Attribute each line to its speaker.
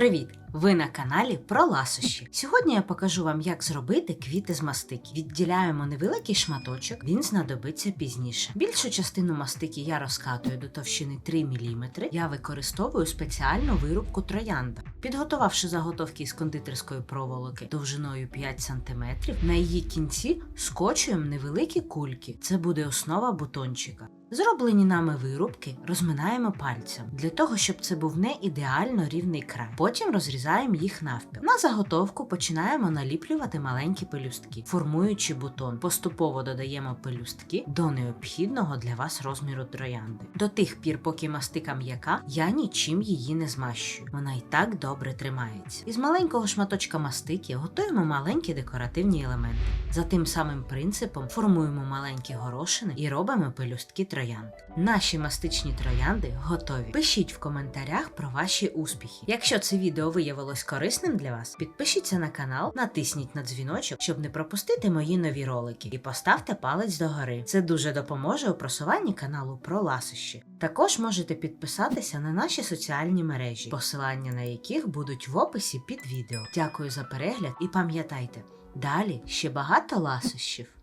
Speaker 1: Привіт! Ви на каналі про ласощі. Сьогодні я покажу вам, як зробити квіти з мастики. Відділяємо невеликий шматочок, він знадобиться пізніше. Більшу частину мастики я розкатую до товщини 3 мм. Я використовую спеціальну вирубку троянда. Підготувавши заготовки із кондитерської проволоки довжиною 5 см, на її кінці скочуємо невеликі кульки. Це буде основа бутончика. Зроблені нами вирубки розминаємо пальцем для того, щоб це був не ідеально рівний край. Потім розрізаємо їх навпіл. На заготовку починаємо наліплювати маленькі пелюстки, формуючи бутон. Поступово додаємо пелюстки до необхідного для вас розміру троянди. До тих пір, поки мастика м'яка, я нічим її не змащую. Вона і так добре тримається. Із маленького шматочка мастики готуємо маленькі декоративні елементи. За тим самим принципом формуємо маленькі горошини і робимо пелюстки троянди. Наші мастичні троянди готові. Пишіть в коментарях про ваші успіхи. Якщо це відео виявилось корисним для вас, підпишіться на канал, натисніть на дзвіночок, щоб не пропустити мої нові ролики, і поставте палець догори. Це дуже допоможе у просуванні каналу про ласощі. Також можете підписатися на наші соціальні мережі, посилання на яких будуть в описі під відео. Дякую за перегляд і пам'ятайте, далі ще багато ласощів.